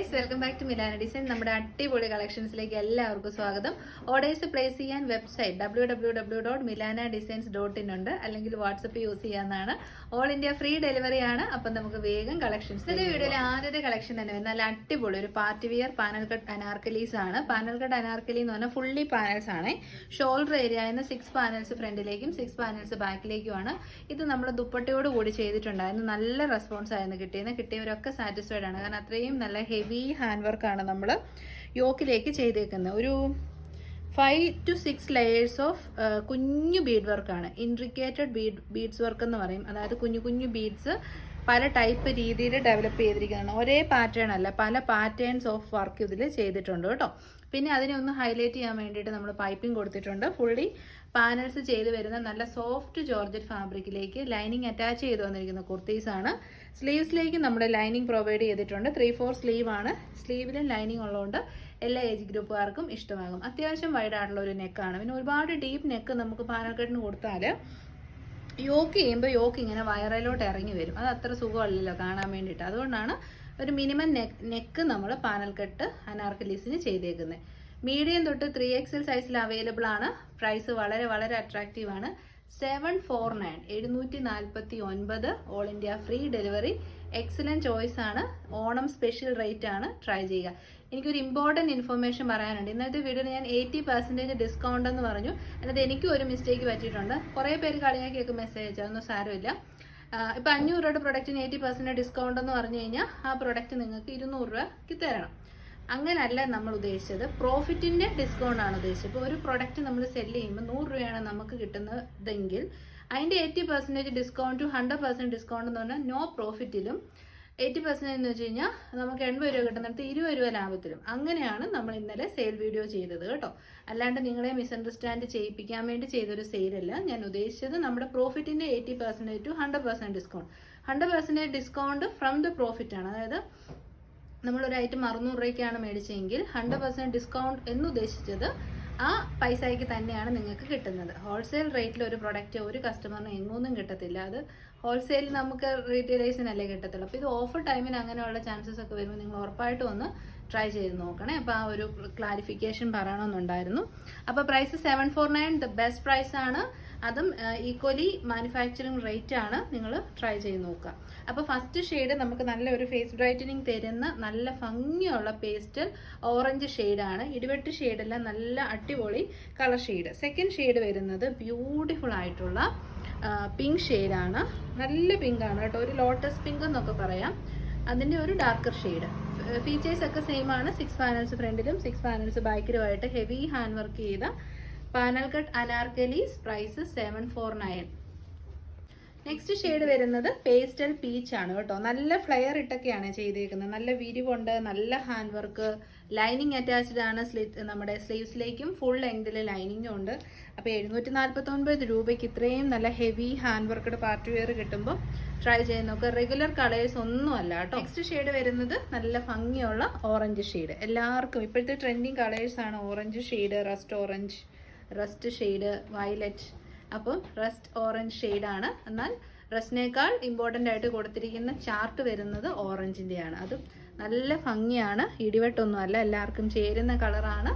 Colours welcome back to Milana design നമ്മുടെ അടിപൊളി കളക്ഷൻസിലേക്ക് എല്ലാവർക്കും സ്വാഗതം. ഓർഡേഴ്സ് പ്ലേസ് ചെയ്യാൻ website W W W dot Milana designs dot in ഉണ്ട്. അല്ലെങ്കിൽ വാട്സപ്പ് യൂസ് ചെയ്യാവുന്നതാണ്. ഓൾ ഇന്ത്യ ഫ്രീ ഡെലിവറി ആണ്. അപ്പം നമുക്ക് വേഗം കളക്ഷൻസ് ഇതിന്റെ വീഡിയോയിലെ ആദ്യത്തെ കളക്ഷൻ തന്നെ നല്ല അടിപൊളി ഒരു party wear panel cut Anarkalis ആണ്. പാനൽ കട്ട് അനാർക്കലി എന്ന് പറഞ്ഞാൽ ഫുള്ളി പാനൽസ് ആണ്. ഷോൾഡർ ഏരിയ എന്ന് സിക്സ് പാനൽസ് ഫ്രണ്ടിലേക്കും സിക്സ് പാനൽസ് ബാക്കിലേക്കുമാണ് ഇത് നമ്മൾ ദുപ്പട്ടയോട് കൂടി ചെയ്തിട്ടുണ്ടായിരുന്നു. നല്ല റെസ്പോൺസ് ആയിരുന്നു കിട്ടിയത്. കിട്ടിയവരൊക്കെ സാറ്റിസ്ഫൈഡ് ആണ്. കാരണം അത്രയും നല്ല ഹെവി ഹാൻഡ് വർക്കാണ് നമ്മൾ യോക്കിലേക്ക് ചെയ്തേക്കുന്നത്. ഒരു five to six layers of കുഞ്ഞു ബീഡ് വർക്കാണ് ഇൻട്രിക്കേറ്റഡ് ബീഡ് ബീഡ്സ് വർക്ക് എന്ന് പറയും. അതായത് കുഞ്ഞു കുഞ്ഞു ബീഡ്സ് പല ടൈപ്പ് രീതിയിൽ ഡെവലപ്പ് ചെയ്തിരിക്കുന്നതാണ്. ഒരേ പാറ്റേൺ അല്ല പല പാറ്റേൺസ് ഓഫ് വർക്ക് ഇതിൽ ചെയ്തിട്ടുണ്ട് കേട്ടോ. പിന്നെ അതിനെ ഒന്ന് ഹൈലൈറ്റ് ചെയ്യാൻ വേണ്ടിയിട്ട് നമ്മൾ പൈപ്പിംഗ് കൊടുത്തിട്ടുണ്ട്. ഫുള്ളി പാനൽസ് ചെയ്ത് വരുന്ന നല്ല സോഫ്റ്റ് ജോർജറ്റ് ഫാബ്രിക്കിലേക്ക് ലൈനിങ് അറ്റാച്ച് ചെയ്ത് വന്നിരിക്കുന്ന കുർത്തീസാണ് സ്ലീവ്സിലേക്ക് നമ്മൾ ലൈനിങ് പ്രൊവൈഡ് ചെയ്തിട്ടുണ്ട്. ത്രീ ഫോർ സ്ലീവ് ആണ്. സ്ലീവിലും ലൈനിങ് ഉള്ളതുകൊണ്ട് എല്ലാ ഏജ് ഗ്രൂപ്പുകാർക്കും ഇഷ്ടമാകും. അത്യാവശ്യം വൈഡ് ആയിട്ടുള്ള ഒരു നെക്കാണ് പിന്നെ ഒരുപാട് ഡീപ്പ് നെക്ക് നമുക്ക് പാനൽ കെട്ടിന് കൊടുത്താൽ യോക്ക് ചെയ്യുമ്പോൾ യോക്ക് ഇങ്ങനെ വയറിലോട്ട് ഇറങ്ങി വരും. അത് അത്ര സുഖമല്ലല്ലോ കാണാൻ വേണ്ടിയിട്ട്. അതുകൊണ്ടാണ് ഒരു മിനിമം നെക്ക് നെക്ക് നമ്മൾ പാനൽ കട്ട് അനാർക്കലീസിന് ചെയ്തേക്കുന്നത് മീഡിയം തൊട്ട് ത്രീ എക്സൽ സൈസിൽ അവൈലബിൾ ആണ്. പ്രൈസ് വളരെ വളരെ അട്രാക്റ്റീവ് ആണ്. സെവൻ ഫോർ നയൻ എഴുന്നൂറ്റി നാൽപ്പത്തി ഒൻപത് all India free delivery excellent choice ആണ്. ഓണം സ്പെഷ്യൽ റേറ്റ് ആണ്. ട്രൈ ചെയ്യുക. എനിക്കൊരു ഇമ്പോർട്ടന്റ് ഇൻഫർമേഷൻ പറയാനുണ്ട്. ഇന്നത്തെ വീഡിയോയിൽ ഞാൻ എയ്റ്റി പെർസെന്റേജ് ഡിസ്കൗണ്ട് എന്ന് പറഞ്ഞു. അതിനകത്ത് എനിക്കും ഒരു മിസ്റ്റേക്ക് പറ്റിയിട്ടുണ്ട്. കുറേ പേര് കളിയാക്കിയൊക്കെ മെസ്സേജ് അയച്ചു. അതൊന്നും സാരമില്ല. ഇപ്പം അഞ്ഞൂറ് രൂപയുടെ പ്രൊഡക്റ്റിന് എയ്റ്റി പെർസെന്റേജ് ഡിസ്കൗണ്ട് എന്ന് പറഞ്ഞു കഴിഞ്ഞാൽ ആ പ്രൊഡക്റ്റ് നിങ്ങൾക്ക് ഇരുന്നൂറ് രൂപയ്ക്ക് തരണം. അങ്ങനല്ല നമ്മൾ ഉദ്ദേശിച്ചത്. പ്രോഫിറ്റിന്റെ ഡിസ്കൗണ്ട് ആണ് ഉദ്ദേശിച്ചത്. ഇപ്പോൾ ഒരു പ്രൊഡക്റ്റ് നമ്മൾ സെൽ ചെയ്യുമ്പോൾ നൂറ് രൂപയാണ് നമുക്ക് കിട്ടുന്നതെങ്കിൽ അതിന്റെ eighty percentage discount to hundred percent discount എന്ന് പറഞ്ഞാൽ നോ പ്രോഫിറ്റിലും എയ്റ്റി പെർസെന്റ് എന്ന് വെച്ച് കഴിഞ്ഞാൽ നമുക്ക് എൺപത് രൂപ കിട്ടുന്നിടത്ത് ഇരുപത് രൂപ ലാഭത്തിലും. അങ്ങനെയാണ് നമ്മൾ ഇന്നലെ സെയിൽ വീഡിയോ ചെയ്തത് കേട്ടോ. അല്ലാണ്ട് നിങ്ങളെ മിസ്അണ്ടർസ്റ്റാൻഡ് ചെയ്യിപ്പിക്കാൻ വേണ്ടി ചെയ്തൊരു സെയിലല്ല ഞാൻ ഉദ്ദേശിച്ചത് നമ്മുടെ പ്രോഫിറ്റിന്റെ eighty percentage to hundred percent discount hundred percentage discount from the profit ആണ്. അതായത് നമ്മളൊരു ഐറ്റം അറുന്നൂറ് രൂപയ്ക്കാണ് മേടിച്ചെങ്കിൽ ഹൺഡ്രഡ് പെർസെന്റ് ഡിസ്കൗണ്ട് എന്നുദ്ദേശിച്ചത് ആ പൈസയ്ക്ക് തന്നെയാണ് നിങ്ങൾക്ക് കിട്ടുന്നത്. ഹോൾസെയിൽ റേറ്റിൽ ഒരു പ്രൊഡക്റ്റ് ഒരു കസ്റ്റമറിന് എങ്ങൊന്നും കിട്ടത്തില്ല. അത് ഹോൾസെയിൽ നമുക്ക് റീറ്റെയിലേഴ്സിനല്ലേ കിട്ടത്തുള്ളൂ. അപ്പോൾ ഇത് ഓഫർ ടൈമിന് അങ്ങനെയുള്ള ചാൻസസ് ഒക്കെ വരുമ്പോൾ നിങ്ങൾ ഉറപ്പായിട്ടും ഒന്ന് ട്രൈ ചെയ്ത് നോക്കണേ. അപ്പോൾ ആ ഒരു ക്ലാരിഫിക്കേഷൻ പറയണമെന്നുണ്ടായിരുന്നു. അപ്പോൾ price seven four nine the best പ്രൈസാണ് അതും ഈക്വലി മാനുഫാക്ചറിങ് റേറ്റ് ആണ് നിങ്ങൾ ട്രൈ ചെയ്ത് നോക്കുക. അപ്പോൾ ഫസ്റ്റ് ഷെയ്ഡ് നമുക്ക് നല്ല ഒരു ഫേസ് ബ്രൈറ്റനിങ് തരുന്ന നല്ല ഭംഗിയുള്ള പേസ്റ്റൽ ഓറഞ്ച് ഷെയ്ഡാണ് ഇടിവെട്ട് ഷെയ്ഡല്ല നല്ല അടിപൊളി കളർ ഷെയ്ഡ് സെക്കൻഡ് ഷെയ്ഡ് വരുന്നത് ബ്യൂട്ടിഫുൾ ആയിട്ടുള്ള പിങ്ക് ഷെയ്ഡാണ് നല്ല പിങ്ക് ആണ് കേട്ടോ. ഒരു ലോട്ടസ് പിങ്ക് എന്നൊക്കെ പറയാം. അതിന്റെ ഒരു ഡാർക്കർ ഷെയ്ഡ് ഫീച്ചേഴ്സ് ഒക്കെ സെയിം ആണ്. സിക്സ് പാനൽസ് ഫ്രണ്ടിലും സിക്സ് പാനൽസ് ബാക്കിലുമായിട്ട് ഹെവി ഹാൻഡ് വർക്ക് ചെയ്ത panel cut Anarkalis price seven four nine next shade വരുന്നത് പേസ്റ്റൽ പീച്ച് ആണ് കേട്ടോ. നല്ല ഫ്ലെയർ ഇട്ടൊക്കെയാണ് ചെയ്തേക്കുന്നത്. നല്ല വിരിവുണ്ട് നല്ല ഹാൻഡ് വർക്ക് ലൈനിങ് അറ്റാച്ച്ഡ് ആണ്. സ്ലിറ്റ് നമ്മുടെ സ്ലീവ്സിലേക്കും ഫുൾ ലെങ്തിൽ ലൈനിങ്ങും ഉണ്ട്. അപ്പോൾ എഴുന്നൂറ്റി നാൽപ്പത്തി ഒൻപത് രൂപയ്ക്ക് ഇത്രയും നല്ല heavy hand worked party wear കിട്ടുമ്പോൾ ട്രൈ ചെയ്ത് നോക്കുക റെഗുലർ കളേഴ്സ് ഒന്നും അല്ല കേട്ടോ. നെക്സ്റ്റ് ഷെയ്ഡ് വരുന്നത് നല്ല ഭംഗിയുള്ള ഓറഞ്ച് ഷെയ്ഡ് എല്ലാവർക്കും ഇപ്പോഴത്തെ ട്രെൻഡിങ് കളേഴ്സാണ് orange shade rust orange rust shade violet. അപ്പം റസ്റ്റ് ഓറഞ്ച് ഷെയ്ഡാണ്. എന്നാൽ റസ്റ്റിനേക്കാൾ ഇമ്പോർട്ടന്റ് ആയിട്ട് കൊടുത്തിരിക്കുന്ന ചാർട്ട് വരുന്നത് ഓറഞ്ചിന്റെയാണ് അതും നല്ല ഭംഗിയാണ്. ഇടിവെട്ടൊന്നുമല്ല. എല്ലാവർക്കും ചേരുന്ന കളറാണ്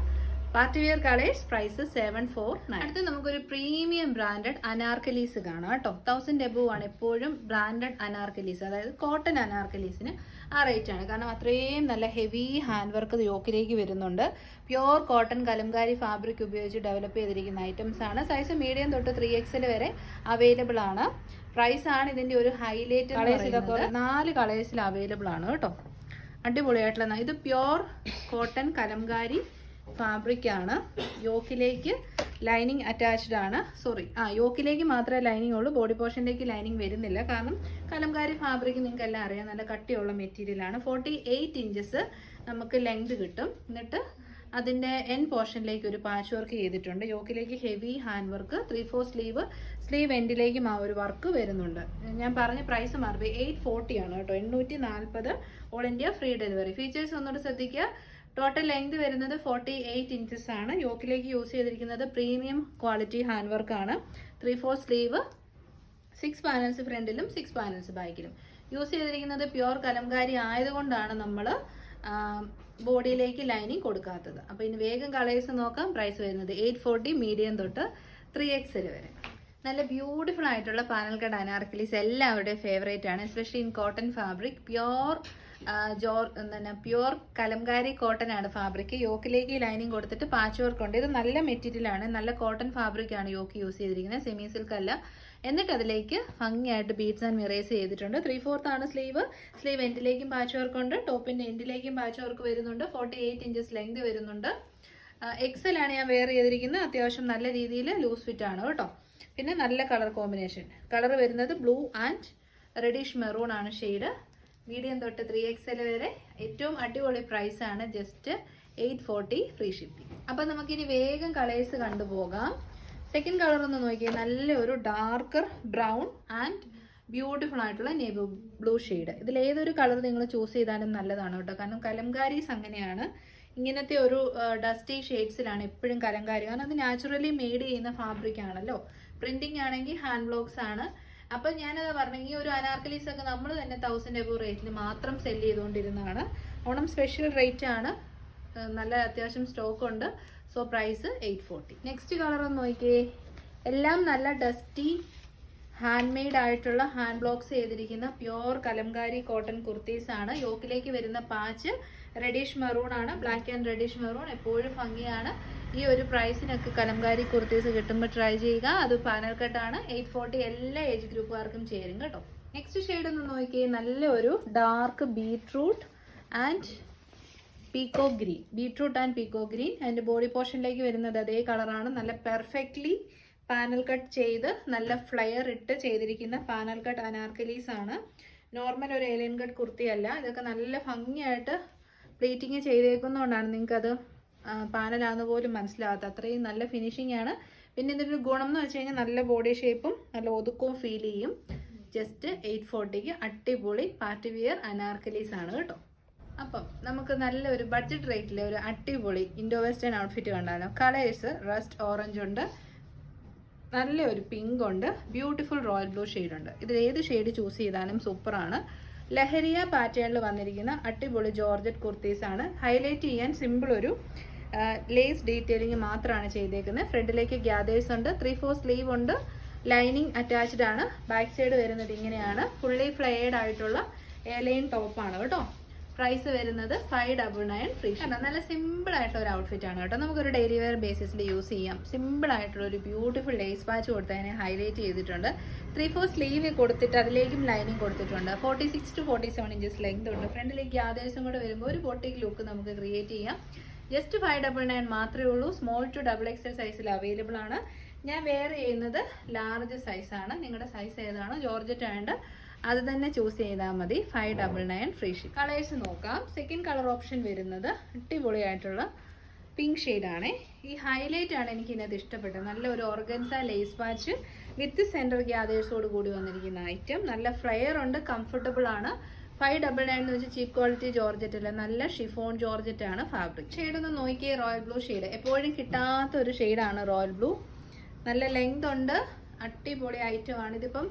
party wear colours price seven four nine അടുത്ത് നമുക്കൊരു പ്രീമിയം ബ്രാൻഡഡ് അനാർക്കലീസ് കാണാം കേട്ടോ. തൗസൻഡ് എബോ ആണ് എപ്പോഴും ബ്രാൻഡഡ് അനാർക്കലീസ് അതായത് കോട്ടൺ അനാർക്കലീസിന് ആ റേറ്റ് ആണ്. കാരണം അത്രയും നല്ല ഹെവി ഹാൻഡ് വർക്ക് യോക്കിലേക്ക് വരുന്നുണ്ട്. പ്യോർ കോട്ടൺ കലംകാരി ഫാബ്രിക് ഉപയോഗിച്ച് ഡെവലപ്പ് ചെയ്തിരിക്കുന്ന ഐറ്റംസ് ആണ്. സൈസ് മീഡിയം തൊട്ട് ത്രീ എക്സൽ വരെ അവൈലബിൾ ആണ്. പ്രൈസ് ആണ് ഇതിന്റെ ഒരു ഹൈലൈറ്റ് കളേഴ്സ് ഇതൊക്കെ നാല് കളേഴ്സിൽ അവൈലബിൾ ആണ് കേട്ടോ. അടിപൊളിയായിട്ടുള്ള ഇത് പ്യോർ കോട്ടൺ കലംകാരി ഫാബ്രിക് ആണ് യോക്കിലേക്ക് ലൈനിങ് അറ്റാച്ച്ഡ് ആണ്. സോറി ആ യോക്കിലേക്ക് മാത്രമേ ലൈനിങ് ഉള്ളൂ. ബോഡി പോർഷനിലേക്ക് ലൈനിങ് വരുന്നില്ല. കാരണം കലംകാരി ഫാബ്രിക് നിങ്ങൾക്ക് എല്ലാം അറിയാം. നല്ല കട്ടിയുള്ള മെറ്റീരിയലാണ് ഫോർട്ടി എയ്റ്റ് ഇഞ്ചസ് നമുക്ക് ലെങ്ത് കിട്ടും. എന്നിട്ട് അതിന്റെ എൻ പോർഷനിലേക്ക് ഒരു പാച്ച് വർക്ക് ചെയ്തിട്ടുണ്ട്. യോക്കിലേക്ക് heavy hand work three four sleeve sleeve എൻഡിലേക്കും ആ ഒരു വർക്ക് വരുന്നുണ്ട്. ഞാൻ പറഞ്ഞ പ്രൈസ് മാറി എയ്റ്റ് ഫോർട്ടി ആണ് കേട്ടോ. എണ്ണൂറ്റി നാൽപ്പത് all India free delivery features ഒന്നുകൂടെ ശ്രദ്ധിക്കുക. ടോട്ടൽ ലെങ്ത് വരുന്നത് ഫോർട്ടി എയ്റ്റ് ഇഞ്ചസ് ആണ്. യോക്കിലേക്ക് യൂസ് ചെയ്തിരിക്കുന്നത് പ്രീമിയം ക്വാളിറ്റി ഹാൻഡ് വർക്ക് ആണ്. Three four sleeve six panels ഫ്രണ്ടിലും സിക്സ് പാനൽസ് ബാക്കിലും യൂസ് ചെയ്തിരിക്കുന്നത് പ്യുവർ കലംകാരി ആയതുകൊണ്ടാണ് നമ്മൾ ബോഡിയിലേക്ക് ലൈനിങ് കൊടുക്കാത്തത്. അപ്പോൾ ഇനി വേഗം കളേഴ്സ് നോക്കാം. പ്രൈസ് വരുന്നത് എയ്റ്റ് ഫോർട്ടി മീഡിയം തൊട്ട് ത്രീ എക്സൽ വരെ. നല്ല ബ്യൂട്ടിഫുൾ ആയിട്ടുള്ള പാനൽ കട്ട് അനാർക്കലീസ് എല്ലാവരുടെയും ഫേവറേറ്റ് ആണ്. Especially in cotton fabric pure ജോർ എന്താ പ്യുവർ കലംകാരി കോട്ടൺ ആണ് ഫാബ്രിക് യോക്കിലേക്ക് ലൈനിങ് കൊടുത്തിട്ട് പാച്ച് വർക്ക് ഉണ്ട്. ഇത് നല്ല മെറ്റീരിയൽ ആണ്. നല്ല കോട്ടൺ ഫാബ്രിക് ആണ് യോക്ക് യൂസ് ചെയ്തിരിക്കുന്നത്. സെമി സിൽക്ക് അല്ല. എന്നിട്ട് അതിലേക്ക് ഭംഗിയായിട്ട് ബീഡ്സ് ആൻഡ് മിറേസ് ചെയ്തിട്ടുണ്ട്. ത്രീ ഫോർത്ത് ആണ് സ്ലീവ് സ്ലീവ് എൻഡിലേക്കും പാച്ച് വർക്ക് ഉണ്ട്. ടോപ്പിന്റെ എൻഡിലേക്കും പാച്ച് വർക്ക് വരുന്നുണ്ട്. ഫോർട്ടി എയ്റ്റ് ഇഞ്ചസ് ലെങ്ത് വരുന്നുണ്ട് എക്സൽ ആണ് ഞാൻ വെയർ ചെയ്തിരിക്കുന്നത്. അത്യാവശ്യം നല്ല രീതിയിൽ ലൂസ് ഫിറ്റ് ആണ് കേട്ടോ. പിന്നെ നല്ല കളർ കോമ്പിനേഷൻ കളർ വരുന്നത് ബ്ലൂ ആൻഡ് റെഡിഷ് മെറൂൺ ആണ് ഷെയ്ഡ് മീഡിയം തൊട്ട് ത്രീ എക്സ് എൽ വരെ ഏറ്റവും അടിപൊളി പ്രൈസ് ആണ് just eight forty free shipping അപ്പം നമുക്കിനി വേഗം കളേഴ്സ് കണ്ടുപോകാം സെക്കൻഡ് കളർ ഒന്ന് നോക്കിയാൽ നല്ല ഒരു ഡാർക്കർ ബ്രൗൺ ആൻഡ് ബ്യൂട്ടിഫുൾ ആയിട്ടുള്ള നേവി ബ്ലൂ ഷെയ്ഡ് ഇതിൽ ഏതൊരു കളർ നിങ്ങൾ ചൂസ് ചെയ്താലും നല്ലതാണ് കേട്ടോ. കാരണം കലംകാരീസ് അങ്ങനെയാണ്. ഇങ്ങനത്തെ ഒരു ഡസ്റ്റി ഷെയ്ഡ്സിലാണ് എപ്പോഴും കലംകാരി. കാരണം അത് നാച്ചുറലി മെയ്ഡ് ചെയ്യുന്ന ഫാബ്രിക് ആണല്ലോ. പ്രിന്റിംഗ് ആണെങ്കിൽ ഹാൻഡ് ബ്ലോക്സ് ആണ്. അപ്പൊ ഞാനത് പറഞ്ഞു ഈ ഒരു അനാർക്കലീസ് ഒക്കെ നമ്മൾ തന്നെ തൗസൻഡ് എബോ റേറ്റിന് മാത്രം സെൽ ചെയ്തുകൊണ്ടിരുന്നതാണ്. ഓണം സ്പെഷ്യൽ റേറ്റ് ആണ്. നല്ല അത്യാവശ്യം സ്റ്റോക്ക് ഉണ്ട്. So price eight forty next colour ഒന്ന് നോക്കിയേ. എല്ലാം നല്ല ഡസ്റ്റി ഹാൻഡ് മെയ്ഡ് ആയിട്ടുള്ള ഹാൻഡ് ബ്ലോക്സ് ചെയ്തിരിക്കുന്ന പ്യോർ കലംകാരി കോട്ടൺ കുർത്തീസ് ആണ് യോക്കിലേക്ക് വരുന്ന പാച്ച് റെഡിഷ് മെറൂൺ ആണ്. ബ്ലാക്ക് ആൻഡ് റെഡിഷ് മെറൂൺ എപ്പോഴും ഭംഗിയാണ്. ഈ ഒരു പ്രൈസിനൊക്കെ കലംകാരി കുർത്തീസ് കിട്ടുമ്പോൾ ട്രൈ ചെയ്യുക. അത് പാനൽ കട്ടാണ് എയ്റ്റ് ഫോർട്ടി എല്ലാ ഏജ് ഗ്രൂപ്പുകാർക്കും ചേരും കേട്ടോ. നെക്സ്റ്റ് ഷെയ്ഡ് ഒന്ന് നോക്കിയേ. നല്ല ഒരു dark beetroot and peacock green beetroot and peacock green അതിന്റെ ബോഡി പോർഷനിലേക്ക് വരുന്നത് അതേ കളറാണ് നല്ല പെർഫെക്റ്റ്ലി പാനൽ കട്ട് ചെയ്ത് നല്ല ഫ്ലയർ ഇട്ട് ചെയ്തിരിക്കുന്ന പാനൽ കട്ട് അനാർക്കലീസ് ആണ്. നോർമൽ ഒരു ഏലിയൻ കട്ട് കുർത്തിയല്ല ഇതൊക്കെ നല്ല ഭംഗിയായിട്ട് പ്ലീറ്റിങ് ചെയ്തേക്കുന്നതുകൊണ്ടാണ് നിങ്ങൾക്കത് പാനലാന്ന് പോലും മനസ്സിലാകാത്ത അത്രയും നല്ല ഫിനിഷിംഗ് ആണ്. പിന്നെ ഇതിന്റെ ഗുണം എന്ന് വെച്ച് കഴിഞ്ഞാൽ നല്ല ബോഡി ഷേപ്പും നല്ല ഒതുക്കവും ഫീൽ ചെയ്യും. ജസ്റ്റ് എയ്റ്റ് ഫോർട്ടിക്ക് അടിപൊളി പാർട്ടി വിയർ അനാർക്കലീസ് ആണ് കേട്ടോ. അപ്പം നമുക്ക് നല്ലൊരു ബഡ്ജറ്റ് റേറ്റിൽ ഒരു അടിപൊളി ഇൻഡോ വെസ്റ്റേൺ ഔട്ട്ഫിറ്റ് കണ്ടാലോ. കളേഴ്സ് റസ്റ്റ് ഓറഞ്ച് ഉണ്ട്. നല്ലൊരു പിങ്ക് ഉണ്ട്. ബ്യൂട്ടിഫുൾ റോയൽ ബ്ലൂ ഷെയ്ഡ് ഉണ്ട്. ഇതിൽ ഏത് ഷെയ്ഡ് ചൂസ് ചെയ്താലും സൂപ്പറാണ് ലഹരിയ പാറ്റേണിൽ വന്നിരിക്കുന്ന അടിപൊളി ജോർജറ്റ് കുർത്തീസ് ആണ് ഹൈലൈറ്റ് ചെയ്യാൻ സിമ്പിൾ ഒരു ലേസ് ഡീറ്റെയിലിംഗ് മാത്രമാണ് ചെയ്തേക്കുന്നത്. ഫ്രണ്ടിലേക്ക് ഗ്യാദേഴ്സ് ഉണ്ട് ത്രീ ഫോർ സ്ലീവ് ഉണ്ട്. ലൈനിങ് അറ്റാച്ച്ഡ് ആണ്. ബാക്ക് സൈഡ് വരുന്നത് ഇങ്ങനെയാണ്. ഫുള്ളി ഫ്ലയേഡ് ആയിട്ടുള്ള എലൈൻ ടോപ്പാണ് കേട്ടോ. പ്രൈസ് വരുന്നത് ഫൈവ് ഡബിൾ നയൻ ഫ്രീ കണ്ടോ? നല്ല സിമ്പിൾ ആയിട്ടുള്ള ഒരു ഔട്ട്ഫിറ്റ് ആണ് കേട്ടോ. നമുക്കൊരു ഡെയിലി വെയർ ബേസിസിൽ യൂസ് ചെയ്യാം. സിമ്പിൾ ആയിട്ടുള്ള ഒരു ബ്യൂട്ടിഫുൾ ലേസ് പാച്ച് കൊടുത്തതിനെ ഹൈലൈറ്റ് ചെയ്തിട്ടുണ്ട്. ത്രീ ഫോർ സ്ലീവ് കൊടുത്തിട്ട് അതിലേക്കും ലൈനിങ് കൊടുത്തിട്ടുണ്ട്. Forty six to forty seven inches length ഉണ്ട്. ഫ്രണ്ടിലേക്ക് ആദേശം കൂടെ വരുമ്പോൾ ഒരു ബോട്ടിക് ലുക്ക് നമുക്ക് ക്രിയേറ്റ് ചെയ്യാം. ജസ്റ്റ് ഫൈവ് ഡബിൾ നയൻ മാത്രമേ ഉള്ളൂ. സ്മോൾ ടു ഡബിൾ എക്സൽ സൈസിൽ അവൈലബിൾ ആണ്. ഞാൻ വെയർ ചെയ്യുന്നത് ലാർജ് സൈസാണ് നിങ്ങളുടെ സൈസ് ഏതാണോ? ജോർജറ്റ് ആയതുകൊണ്ട് അത് തന്നെ ചൂസ് ചെയ്താൽ മതി. Five double nine free ship colours നോക്കാം. സെക്കൻഡ് കളർ ഓപ്ഷൻ വരുന്നത് അടിപൊളിയായിട്ടുള്ള പിങ്ക് ഷെയ്ഡാണ് ഈ ഹൈലൈറ്റ് ആണ് എനിക്ക് ഇതിനകത്ത് ഇഷ്ടപ്പെട്ടത്. നല്ല ഒരു organza lace patch with centre ഗ്യാദേഴ്സോട് കൂടി വന്നിരിക്കുന്ന ഐറ്റം നല്ല ഫ്ലെയർ ഉണ്ട്. കംഫർട്ടബിൾ ആണ്. ഫൈവ് ഡബിൾ നയൻ എന്ന് വെച്ചാൽ ചീപ്പ് ക്വാളിറ്റി ജോർജറ്റ് അല്ല? നല്ല ഷിഫോൺ ജോർജറ്റ് ആണ് ഫാബ്രിക് ഷെയ്ഡ് ഒന്ന് നോക്കിയേ റോയൽ ബ്ലൂ ഷെയ്ഡ് എപ്പോഴും കിട്ടാത്ത ഒരു ഷെയ്ഡാണ് റോയൽ ബ്ലൂ നല്ല ലെങ്ത് ഉണ്ട്. അടിപൊളി ഐറ്റം ആണ്. ഇതിപ്പം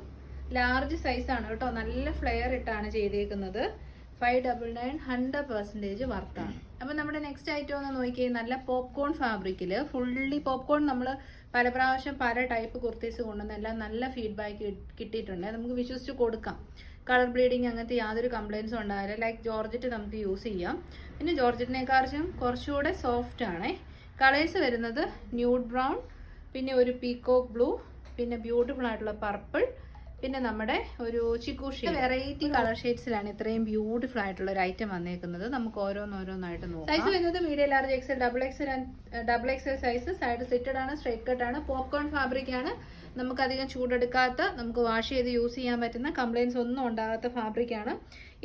ലാർജ് സൈസാണ് കേട്ടോ. നല്ല ഫ്ലെയർ ഇട്ടാണ് ചെയ്തേക്കുന്നത്. Five double nine hundred percentage വർത്താണ്. അപ്പം നമ്മുടെ നെക്സ്റ്റ് ഐറ്റം ഒന്ന് നോക്കിയേ നല്ല പോപ്കോൺ ഫാബ്രിക്കിൽ ഫുള്ളി പോപ്കോൺ നമ്മൾ പല പ്രാവശ്യം പല ടൈപ്പ് കുർത്തീസ് കൊണ്ടുവന്നെല്ലാം നല്ല ഫീഡ്ബാക്ക് കിട്ടിയിട്ടുണ്ട്. നമുക്ക് വിശ്വസിച്ച് കൊടുക്കാം. കളർ ബ്ലീഡിങ് അങ്ങനത്തെ യാതൊരു കംപ്ലയിൻസും ഉണ്ടാവില്ല. ലൈക്ക് ജോർജറ്റ് നമുക്ക് യൂസ് ചെയ്യാം. പിന്നെ ജോർജറ്റിനെക്കാളും കുറച്ചുകൂടെ സോഫ്റ്റ് ആണ്. കളേഴ്സ് വരുന്നത് ന്യൂഡ് ബ്രൗൺ പിന്നെ ഒരു പീക്കോക്ക് ബ്ലൂ പിന്നെ ബ്യൂട്ടിഫുൾ ആയിട്ടുള്ള പർപ്പിൾ പിന്നെ നമ്മുടെ ഒരു ചിക്കൂഷി. വെറൈറ്റി കളർ ഷെയ്ഡ്സിലാണ് ഇത്രയും ബ്യൂട്ടിഫുൾ ആയിട്ടുള്ള ഒരു ഐറ്റം വന്നേക്കുന്നത്. നമുക്ക് ഓരോന്നോരോന്നായിട്ട് നോക്കാം. സൈസ് വരുന്നത് medium large XL double XL double XL size side slitted ആണ് സ്ട്രൈറ്റ് കട്ട് ആണ്. പോപ്കോൺ ഫാബ്രിക് ആണ്. നമുക്ക് അധികം ചൂടെടുക്കാത്ത നമുക്ക് വാഷ് ചെയ്ത് യൂസ് ചെയ്യാൻ പറ്റുന്ന കംപ്ലയിൻസ് ഒന്നും ഉണ്ടാകാത്ത ഫാബ്രിക് ആണ്.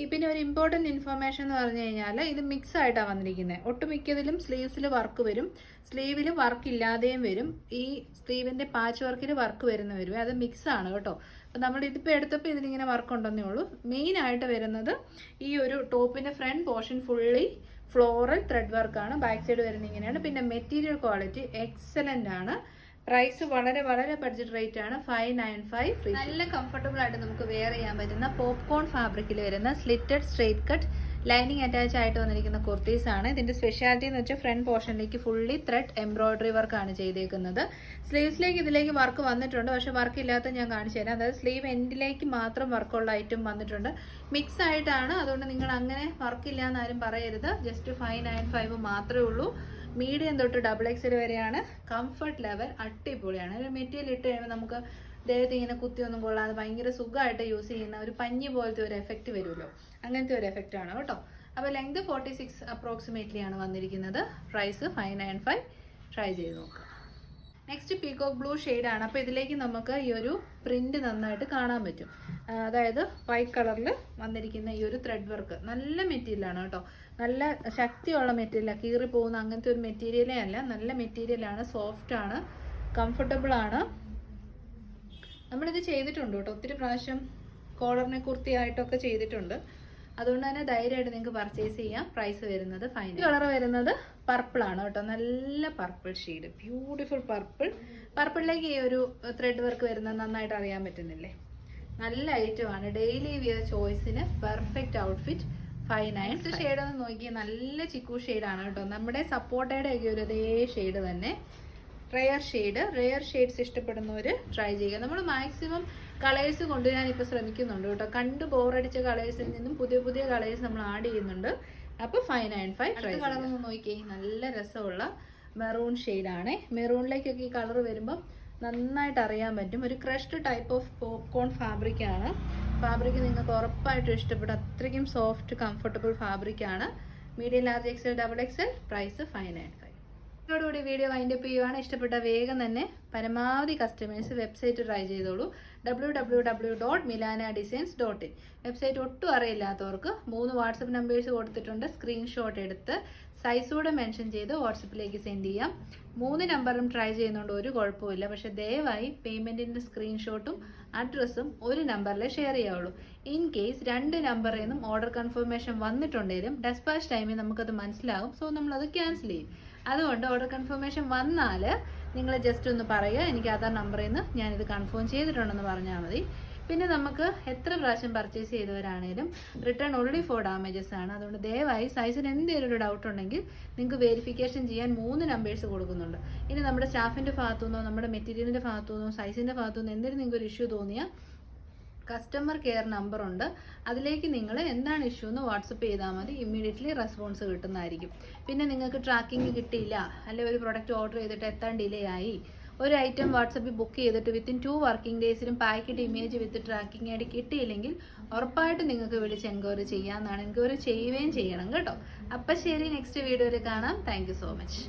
ഈ പിന്നെ ഒരു ഇമ്പോർട്ടന്റ് ഇൻഫർമേഷൻ എന്ന് പറഞ്ഞു കഴിഞ്ഞാൽ ഇത് മിക്സ് ആയിട്ടാണ് വന്നിരിക്കുന്നത് ഒട്ടുമിക്കതിലും സ്ലീവ്സിൽ വർക്ക് വരും. സ്ലീവിൽ വർക്ക് ഇല്ലാതെയും വരും. ഈ സ്ലീവിന്റെ പാച്ച് വർക്കിൽ വർക്ക് വരുന്ന വരും. അത് മിക്സ് ആണ് കേട്ടോ. നമ്മൾ ഇതിപ്പോൾ എടുത്തപ്പോൾ ഇതിനിങ്ങനെ വർക്ക് ഉണ്ടെന്നേ ഉള്ളൂ. മെയിൻ ആയിട്ട് വരുന്നത് ഈ ഒരു ടോപ്പിന്റെ front portion fully floral thread വർക്കാണ് ബാക്ക് സൈഡ് വരുന്നത് ഇങ്ങനെയാണ്. പിന്നെ മെറ്റീരിയൽ ക്വാളിറ്റി എക്സലന്റ് ആണ്. പ്രൈസ് വളരെ വളരെ ബഡ്ജറ്റ് റേറ്റ് ആണ്. ഫൈവ് നയൻ ഫൈവ് നല്ല കംഫർട്ടബിൾ ആയിട്ട് നമുക്ക് വെയർ ചെയ്യാൻ പറ്റുന്ന പോപ്കോൺ ഫാബ്രിക്കിൽ വരുന്ന slitted straight cut lining attach ആയിട്ട് വന്നിരിക്കുന്ന കുർത്തീസ് ആണ്. ഇതിന്റെ സ്പെഷ്യാലിറ്റി എന്ന് വെച്ചാൽ ഫ്രണ്ട് പോർഷനിലേക്ക് ഫുള്ളി ത്രെഡ് എംബ്രോയിഡറി വർക്കാണ് ചെയ്തേക്കുന്നത്. സ്ലീവ്സിലേക്ക് ഇതിലേക്ക് വർക്ക് വന്നിട്ടുണ്ട്. പക്ഷെ വർക്ക് ഇല്ലാത്ത ഞാൻ കാണിച്ചു തരാം. അതായത് സ്ലീവ് എൻഡിലേക്ക് മാത്രം വർക്കുള്ള ഐറ്റം വന്നിട്ടുണ്ട്. മിക്സ് ആയിട്ടാണ്. അതുകൊണ്ട് നിങ്ങൾ അങ്ങനെ വർക്ക് ഇല്ല എന്ന് ആരും പറയരുത്. ജസ്റ്റ് ഫൈവ് നയൻ ഫൈവ് മാത്രമേ ഉള്ളൂ. മീഡിയം തൊട്ട് ഡബിൾ എക്സൽ വരെയാണ്. കംഫർട്ട് ലെവൽ അടിപൊളിയാണ്. മെറ്റീരിയൽ ഇട്ട് കഴിയുമ്പോൾ നമുക്ക് ദേഹത്ത് ഇങ്ങനെ കുത്തിയൊന്നും കൊള്ളാതെ ഭയങ്കര സുഖമായിട്ട് യൂസ് ചെയ്യുന്ന ഒരു പഞ്ഞി പോലത്തെ ഒരു എഫക്റ്റ് വരുമല്ലോ. അങ്ങനത്തെ ഒരു എഫക്റ്റ് ആണ് കേട്ടോ. അപ്പോൾ ലെങ്ത് ഫോർട്ടി സിക്സ് അപ്രോക്സിമേറ്റ്ലി ആണ് വന്നിരിക്കുന്നത്. Price five nine five try ചെയ്ത് നോക്കുക നെക്സ്റ്റ് പീകോക്ക് ബ്ലൂ ആണ്. അപ്പോൾ ഇതിലേക്ക് നമുക്ക് ഈ ഒരു പ്രിന്റ് നന്നായിട്ട് കാണാൻ പറ്റും. അതായത് വൈറ്റ് കളറിൽ വന്നിരിക്കുന്ന ഈ ഒരു ത്രെഡ് വർക്ക് നല്ല മെറ്റീരിയലാണ് കേട്ടോ. നല്ല ശക്തിയുള്ള മെറ്റീരിയലാണ് കീറി പോകുന്ന അങ്ങനത്തെ ഒരു മെറ്റീരിയലേ അല്ല. നല്ല മെറ്റീരിയലാണ് സോഫ്റ്റ് ആണ്. കംഫർട്ടബിൾ ആണ്. നമ്മളിത് ചെയ്തിട്ടുണ്ട് കേട്ടോ. ഒത്തിരി പ്രാവശ്യം കോളറിനെ കുർത്തിയായിട്ടൊക്കെ ചെയ്തിട്ടുണ്ട്. അതുകൊണ്ട് തന്നെ ധൈര്യമായിട്ട് നിങ്ങൾക്ക് പർച്ചേസ് ചെയ്യാം. പ്രൈസ് വരുന്നത് ഫൈൻ കളർ വരുന്നത് പർപ്പിൾ ആണ് കേട്ടോ. നല്ല പർപ്പിൾ ഷെയ്ഡ് ബ്യൂട്ടിഫുൾ പർപ്പിൾ പർപ്പിളിലേക്ക് ഈ ഒരു ത്രെഡ് വർക്ക് വരുന്നത് നന്നായിട്ട് അറിയാൻ പറ്റുന്നില്ലേ? നല്ല ഐറ്റമാണ് daily wear ചോയ്സിന് perfect outfit five nine shade ഒന്ന് നോക്കിയാൽ നല്ല ചിക്കു ഷെയ്ഡാണ് കേട്ടോ. നമ്മുടെ സപ്പോർട്ടയുടെ ഒക്കെ ഒരു അതേ ഷെയ്ഡ് തന്നെ. റെയർ ഷെയ്ഡ് റെയർ ഷെയ്ഡ്സ് ഇഷ്ടപ്പെടുന്നവർ ട്രൈ ചെയ്യുക. നമ്മൾ മാക്സിമം കളേഴ്സ് കൊണ്ടുവരാൻ ഇപ്പോൾ ശ്രമിക്കുന്നുണ്ട് കേട്ടോ. കണ്ട് ബോറടിച്ച കളേഴ്സിൽ നിന്നും പുതിയ പുതിയ കളേഴ്സ് നമ്മൾ ആഡ് ചെയ്യുന്നുണ്ട്. അപ്പോൾ five nine five try colour ഒന്ന് നോക്കിയേ. നല്ല രസമുള്ള മെറൂൺ ഷെയ്ഡാണ് മെറൂണിലേക്കൊക്കെ ഈ കളർ വരുമ്പം നന്നായിട്ട് അറിയാൻ പറ്റും. ഒരു ക്രഷ്ഡ് ടൈപ്പ് ഓഫ് പോപ്കോൺ ഫാബ്രിക്കാണ് ഫാബ്രിക് നിങ്ങൾക്ക് ഉറപ്പായിട്ടും ഇഷ്ടപ്പെടും. അത്രയ്ക്കും soft comfortable ഫാബ്രിക്കാണ് medium large XL double XL price five nine five ഇതോടുകൂടി വീഡിയോ വൈൻഡപ്പ് ചെയ്യുവാണ്. ഇഷ്ടപ്പെട്ട വേഗം തന്നെ പരമാവധി കസ്റ്റമേഴ്സ് വെബ്സൈറ്റ് ട്രൈ ചെയ്തോളൂ. W W W dot Milana designs dot in website ഒട്ടും അറിയില്ലാത്തവർക്ക് മൂന്ന് വാട്സപ്പ് നമ്പേഴ്സ് കൊടുത്തിട്ടുണ്ട്. സ്ക്രീൻഷോട്ട് എടുത്ത് സൈസ് കൂടെ മെൻഷൻ ചെയ്ത് വാട്സപ്പിലേക്ക് സെൻഡ് ചെയ്യാം. മൂന്ന് നമ്പറും ട്രൈ ചെയ്യുന്നുണ്ട് ഒരു കുഴപ്പമില്ല പക്ഷെ ദയവായി പേയ്മെന്റിന്റെ സ്ക്രീൻഷോട്ടും അഡ്രസ്സും ഒരു നമ്പറിൽ ഷെയർ ചെയ്യാവുള്ളൂ. ഇൻ കേസ് രണ്ട് നമ്പറിൽ നിന്നും ഓർഡർ കൺഫർമേഷൻ വന്നിട്ടുണ്ടെങ്കിലും ഡെസ്പാച്ച് ടൈമിൽ നമുക്കത് മനസ്സിലാകും സോ നമ്മളത് ക്യാൻസൽ ചെയ്യും. അതുകൊണ്ട് ഓർഡർ കൺഫർമേഷൻ വന്നാൽ നിങ്ങൾ ജസ്റ്റ് ഒന്ന് പറയുക എനിക്ക് ആധാർ നമ്പറിൽ നിന്ന് ഞാനിത് കൺഫേം ചെയ്തിട്ടുണ്ടെന്ന് പറഞ്ഞാൽ മതി. പിന്നെ നമുക്ക് എത്ര പ്രാവശ്യം പർച്ചേസ് ചെയ്തവരാണേലും റിട്ടേൺ ഓൺലി ഫോർ ഡാമേജസ് ആണ്. അതുകൊണ്ട് ദയവായി സൈസിന് എന്തെങ്കിലും ഒരു ഡൗട്ട് ഉണ്ടെങ്കിൽ നിങ്ങൾക്ക് വെരിഫിക്കേഷൻ ചെയ്യാൻ മൂന്ന് നമ്പേഴ്സ് കൊടുക്കുന്നുണ്ട്. ഇനി നമ്മുടെ സ്റ്റാഫിന്റെ ഭാഗത്തു നിന്നോ നമ്മുടെ മെറ്റീരിയലിന്റെ ഭാഗത്തു നിന്നോ സൈസിന്റെ ഭാഗത്തു നിന്നോ എന്തെങ്കിലും നിങ്ങൾക്ക് ഒരു ഇഷ്യൂ തോന്നിയാൽ കസ്റ്റമർ കെയർ നമ്പർ ഉണ്ട്. അതിലേക്ക് നിങ്ങൾ എന്താണ് ഇഷ്യൂ എന്ന് വാട്സപ്പ് ചെയ്താൽ മതി. ഇമ്മീഡിയറ്റ്ലി റെസ്പോൺസ് കിട്ടുന്നതായിരിക്കും. പിന്നെ നിങ്ങൾക്ക് ട്രാക്കിംഗ് കിട്ടിയില്ല അല്ലെങ്കിൽ ഒരു പ്രൊഡക്റ്റ് ഓർഡർ ചെയ്തിട്ട് എത്താൻ ഡിലേ ആയി ഒരു ഐറ്റം വാട്സപ്പിൽ ബുക്ക് ചെയ്തിട്ട് വിത്തിൻ ടു വർക്കിംഗ് ഡേയ്സിലും പാക്കറ്റ് ഇമേജ് വിത്ത് ട്രാക്കിംഗ് ആയിട്ട് കിട്ടിയില്ലെങ്കിൽ ഉറപ്പായിട്ട് നിങ്ങൾക്ക് വിളിച്ച് എൻക്വയറി ചെയ്യാമെന്നാണ് എൻക്വയറി ചെയ്യുകയും ചെയ്യണം കേട്ടോ. അപ്പം ശരി നെക്സ്റ്റ് വീഡിയോയിൽ കാണാം. Thank so much